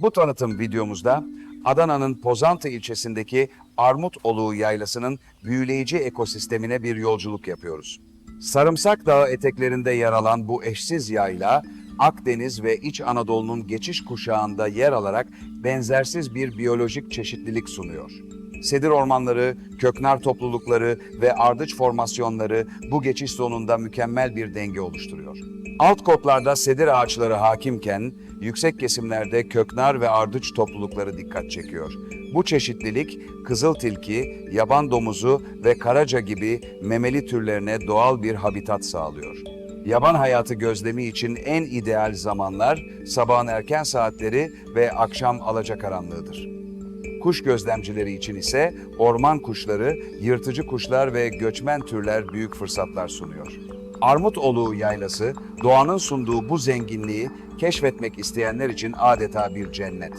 Bu tanıtım videomuzda Adana'nın Pozantı ilçesindeki Armutoluğu Yaylası'nın büyüleyici ekosistemine bir yolculuk yapıyoruz. Sarımsak Dağı eteklerinde yer alan bu eşsiz yayla, Akdeniz ve İç Anadolu'nun geçiş kuşağında yer alarak benzersiz bir biyolojik çeşitlilik sunuyor. Sedir ormanları, köknar toplulukları ve ardıç formasyonları bu geçiş zonunda mükemmel bir denge oluşturuyor. Alt kotlarda sedir ağaçları hakimken, yüksek kesimlerde köknar ve ardıç toplulukları dikkat çekiyor. Bu çeşitlilik, kızıl tilki, yaban domuzu ve karaca gibi memeli türlerine doğal bir habitat sağlıyor. Yaban hayatı gözlemi için en ideal zamanlar sabahın erken saatleri ve akşam alacakaranlığıdır. Kuş gözlemcileri için ise orman kuşları, yırtıcı kuşlar ve göçmen türler büyük fırsatlar sunuyor. Armutoluğu Yaylası, doğanın sunduğu bu zenginliği keşfetmek isteyenler için adeta bir cennet.